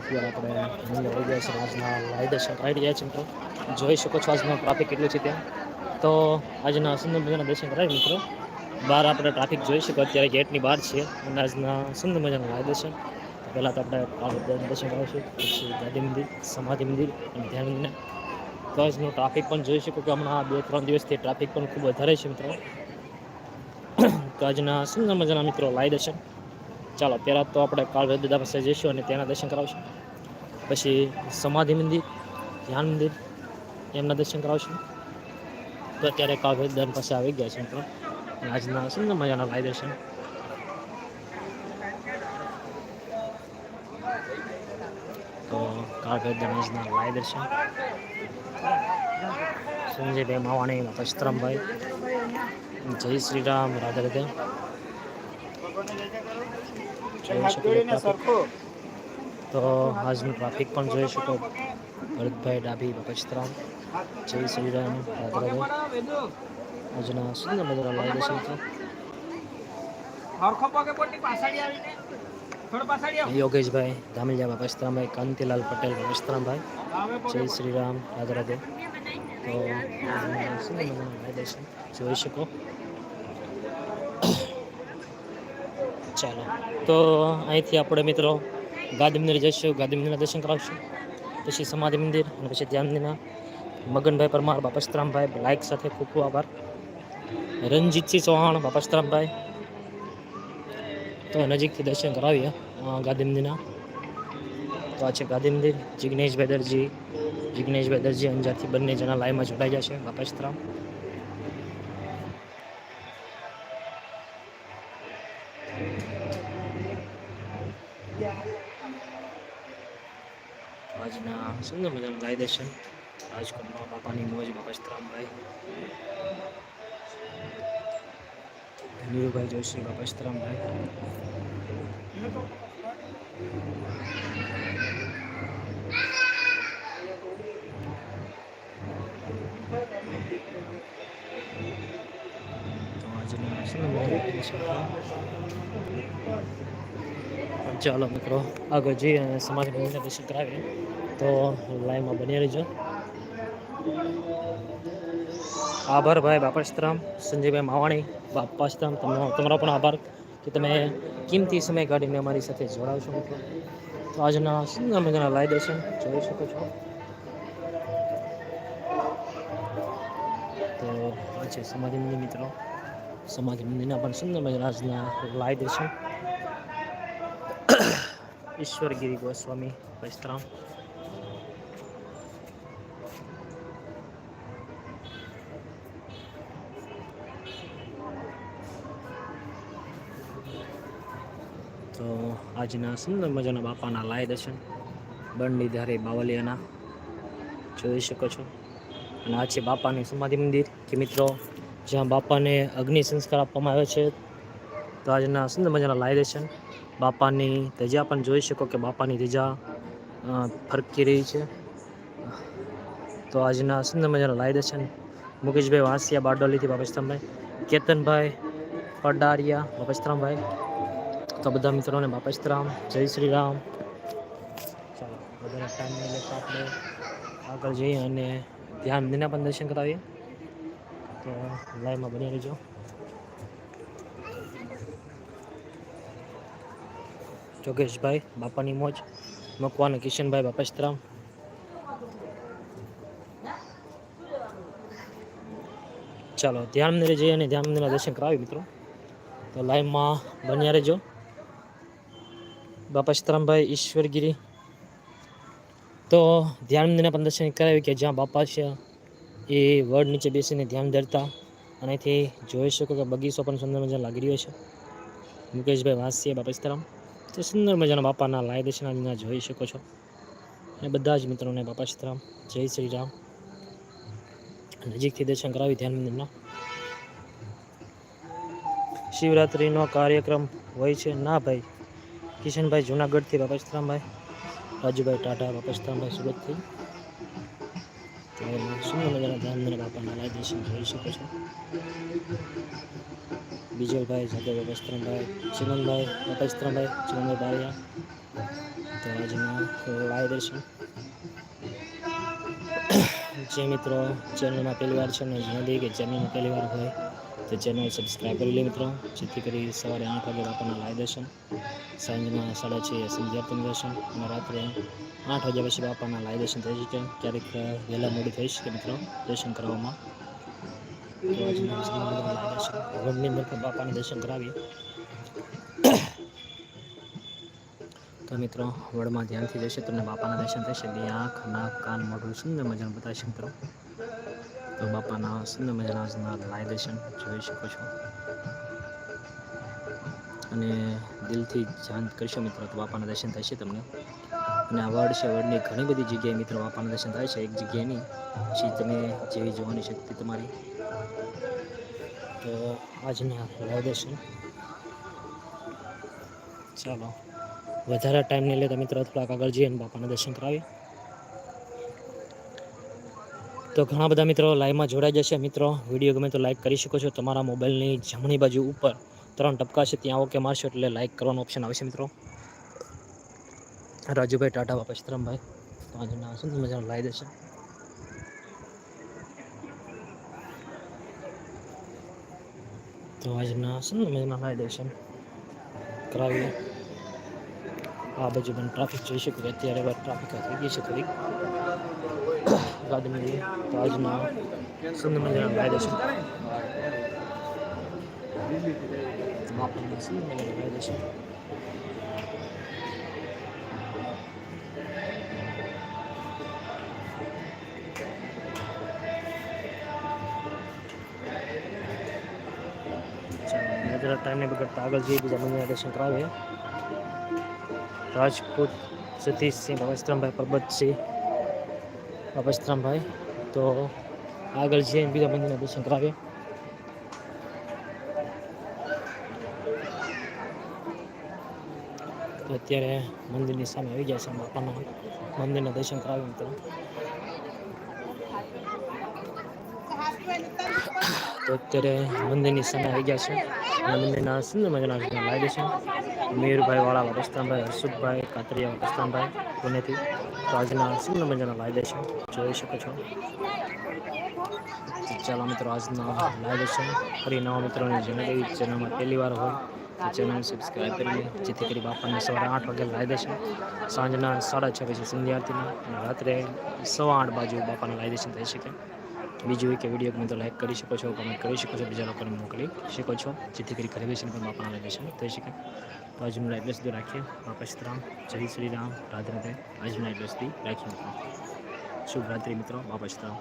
અત્યારે આપણે આવી ગયા છે આજના દર્શન કરાવી રહ્યા છે મિત્રો. જોઈ શકો છો આજનો ટ્રાફિક કેટલું છે ત્યાં. તો આજના સુંદર મજાના દર્શન કરાવી મિત્રો. બહાર આપણે ટ્રાફિક જોઈ શકો. અત્યારે ગેટની બહાર છે અને આજના સુંદર મજાના લાઈ દર્શન પહેલાં તો આપણે દર્શન કરાવીશું. પછી ગાંધી મંદિર, સમાધિ મંદિર અને ધ્યાન મંદિર. તો આજનું ટ્રાફિક પણ જોઈ શકો કે હમણાં બે, ત્રણ દિવસથી ટ્રાફિક પણ ખૂબ વધારે છે મિત્રો. તો આજના સુંદર મજાના મિત્રો લાઈ દર્શન ચાલો, પહેલાં તો આપણે કાળભૈરવ દાદા પાસે જઈશું અને તેના દર્શન કરાવશું. પછી સમાધિ મંદિર, ધ્યાન મંદિર, એમના દર્શન કરાવશું. તો અત્યારે કાળભૈરવ દાદા પાસે આવી ગયા છે અને આજના સુંદર મજાના લાઈ દર્શન. તો કાળભૈરવ દાદા આજના લાઈ દર્શન. સંજયભાઈ માવાણી પસ્તરામભાઈ જય શ્રી રામ, રાધા રાધે. જોઈ શકો છો. તો આજનું ટ્રાફિક પણ જોઈ શકો. ભરતભાઈ ડાભી પચતરામ જય શ્રી રામ રાધે રાધે. આજના સુંદર મજાના લાગે છે આવ. યોગેશભાઈ ધામલિયા પચતરામભાઈ કાંતિલાલ પટેલ પચતરામભાઈ જય શ્રી રામ રાધે રાધે. તો જોઈ શકો. ચાલો. તો અહીંથી આપણે મિત્રો ગાંધી મંદિર જઈશું. ગાંધી મંદિરના દર્શન કરાવશું. પછી સમાધિ મંદિર અને પછી ધ્યાન મંદિરના. મગનભાઈ પરમાર બાપસ્તરામભાઈ લાઇક સાથે ખૂબ ખૂબ આભાર. રણજીતસિંહ ચૌહાણ બાપસ્તરામભાઈ તો નજીકથી દર્શન કરાવીએ ગાંધી મંદિરના. તો આ છે ગાંધી મંદિર. જિગ્નેશ દરજી જિગ્નેશ દરજી અંજારથી બંને જણા લાઈવમાં જોડાઈ જશે બાપસ્તરામ આજના સુંદર મજાનું ગાય દર્શન રાજકોટમાં બાપાની મોજ બાપસ્તરામભાઈ નીરુભાઈ જોશી સુંદર મજાનું ગાય દર્શન ચાલો મિત્રો, આગળ જઈએ અને સમાજ દર્શન કરાવીએ. તો લાઈવમાં બની રહીજો. આભારભાઈ ભાઈ બાપાસ્તરામ સંજયભાઈ માવાણી બાપાસ્તરામ તમને તમારો પણ આભાર કે તમે કિંમતી સમય કાઢીને અમારી સાથે જોડાવશો મિત્રો. તો આજના સુંદર મજાના લાઈવ દર્શન જોઈ શકો છો. તો આ છે સમાધિ મંદિર મિત્રો. સમાધિ મંદિરના પણ સુંદર મજાના આજના લાઈવ દર્શન. ઈશ્વરગીરી ગોસ્વામી વૈષ્ણવ તો આજના સુંદર મજાના બાપાના લાય દર્શન, બંડી ધારે બાવલિયાના જોઈ શકો છો. અને આ છે બાપાની સમાધિ મંદિર, કે મિત્રો, જ્યાં બાપાને અગ્નિ સંસ્કાર આપવામાં આવ્યો છે. તો આજના સુંદર મજાના લાય દર્શન. બાપાની ધજા પણ જોઈ શકો કે બાપાની ધજા અ, ફરકી રહી છે. તો આજના સુંદર મજાના લાય દર્શન. મુકેશભાઈ વાંસિયા બારડોલીથી બાપસ્તરામભાઈ કેતનભાઈ પડારિયા બાપસ્તરામભાઈ તો બધા મિત્રોને બાપસ્તરામ જય શ્રી રામ. ચાલો વધારે ટાઈમ નહીં લેતા આપણે આગળ જઈએ અને ધ્યાન મંદિરના પણ દર્શન કરાવીએ. તો લાઈવમાં બની રહેજો. જોગેશભાઈ, બાપાની મોજ, મકવાના કિશનભાઈ બાપસ્તરામ. ચાલો, ધ્યાન મંદિરે જઈએ અને ધ્યાન મંદિરના દર્શન કરાવી મિત્રો. તો લાઈવમાં બન્યા રહેજો. બાપસ્તરામભાઈ ઈશ્વરગીરી. તો ધ્યાન મંદિરના પણ દર્શન કરાવ્યું કે જ્યાં બાપા છે, એ વડ નીચે બેસીને ધ્યાન ધરતા. અને અહીંથી જોઈ શકો કે બગીચો પણ સુંદર મજા લાગી રહ્યો છે. મુકેશભાઈ વાંસિયા બાપસ્તરામ. તો સુંદર મજાના બાપાના લાય દર્શન જોઈ શકો છો. અને બધા જ મિત્રોને બાપા સીતારામ જય શ્રી રામ. નજીકથી દર્શન કરાવી ધ્યાન મંદિરના. શિવરાત્રિનો કાર્યક્રમ હોય છે. ના ભાઈ, કિશનભાઈ જુનાગઢથી બાપા સીતારામભાઈ રાજુભાઈ ટાટા બાપા સીતારામભાઈ સુરતથી. સુંદર મજાના ધ્યાન બાપાના લાય દર્શન જોઈ શકો છો. વિજયભાઈ, જાદવ વસ્ત્રમભાઈ ચિમનભાઈ વસ્ત્રમભાઈ ચિમનભાઈ બારિયા તો આજના લાવી દઈશું જે મિત્રો ચેનલમાં પહેલી વાર છે ને, જણાવી કે ચેનલમાં પહેલી વાર હોય તો ચેનલ સબસ્ક્રાઈબ કરી લે મિત્રો. જેથી કરી સવારે આઠ વાગે બાપાના લાવી દર્શન. સાંજના સાડા છ સંધ્યાર્થન દર્શન. અને રાત્રે આઠ વાગ્યા પછી બાપાના લાવી દર્શન થઈ શકે. ક્યારેક વહેલા મોડી થઈ શકે મિત્રો, દર્શન કરવામાં. રોડની અંદર દર્શન કરાવીએ. તો મિત્રો, વડમાં ધ્યાનથી જશે, તમને બાપાના દર્શન થશે. બે આંખ નાક કાન મોઢું સુંદર મજાનું બતાવીશ મિત્રો. તો બાપાના સુંદર મજાના લાય દર્શન જોઈ શકો છો. અને દિલથી ધ્યાન કરશો મિત્રો, તો બાપાના દર્શન થશે તમને. અને આ વડ છે, વડની ઘણી બધી જગ્યાએ મિત્રો બાપાના દર્શન થાય છે. એક જગ્યાએ નહીં પછી તમે જેવી જોવાની શક્તિ તમારી. તો આજના લાઈવ દર્શન. ચાલો. વધારે ટાઈમ નહીં લેતા મિત્રો, થોડાક આગળ જઈએ અને બાપાના દર્શન કરાવીએ. તો ઘણા બધા મિત્રો લાઈવમાં જોડાઈ જશે. મિત્રો, વીડિયો ગમે તો લાઈક કરી શકો છો. તમારા મોબાઈલની જમણી બાજુ ઉપર ત્રણ ટપકા છે. ત્યાં ઓકે મારશો એટલે લાઈક કરવાનો ઓપ્શન આવશે મિત્રો. રાજુભાઈ ટાટા બાપા ચિત્રમભાઈ. તો આજના સુંદર મજાનું લાવી દેશે. તો આજના સુંદર મજાના લાવી દેશે. કરાવીએ આ બાજુ પણ ટ્રાફિક જોઈ શકો કે અત્યારે હવે ટ્રાફિક થઈ ગઈ છે થોડીક ગાદમી તો આજના સુંદર મજાના લાવી દેશે. આપણને સુંદર મજાના લાવી દેશે. જરા ટાઈમને બગડતા આગળ જઈએ બીજા મંદિરના દર્શન કરાવીએ રાજપૂત સતીશસિંહ ભવસ્ત્રામભાઈ પરબતસિંહ ભવસ્ત્રામભાઈ તો આગળ જઈએ અને બીજા મંદિરના દર્શન કરાવીએ તો અત્યારે મંદિરની સામે આવી ગયા છે બાપાના મંદિરના દર્શન કરાવી મિત્રો તો અત્યારે મંદિરની સામે આવી ગયા છે. મંદિરના સુંદર મજાના લાગે છે? મયુરભાઈ વાળા વરસ્તાનભાઈ હર્ષુભાઈ કાતરિયા વરસ્તાનભાઈ પુણેથી. તો આજના સુંદર મજાના લાગે છે? જોઈ શકો છો. ચાલો મિત્રો, આજના લાગે છે. ફરી નવા મિત્રોને જણાવી ચેનલમાં પહેલી વાર હોય તો ચેનલ સબસ્ક્રાઈબ કરી જેથી કરી બાપાને સવારે આઠ વાગે લાવી દેશે સાંજના સાડા છ વાગે સંધ્યાઆરતીના અને રાત્રે સવા આઠ બાજુ બાપાને લાવી દેશે થઈ શકે. બીજું એક કે વીડિયો તો લાઈક કરી શકો છો કમેન્ટ કરી શકો છો, બીજા લોકોને મોકલી શકો છો. જેથી કરી ઘરે પણ બાપાના લાવી છે. થઈ શકે તો આજનું લાઈવ સુધી રાખીએ, બાપા સીતરામ જય શ્રી રામ, રાધે રાધે. આજનું લાઈવ સુધી રાખીએ શુભ મિત્રો, બાપા સીતરામ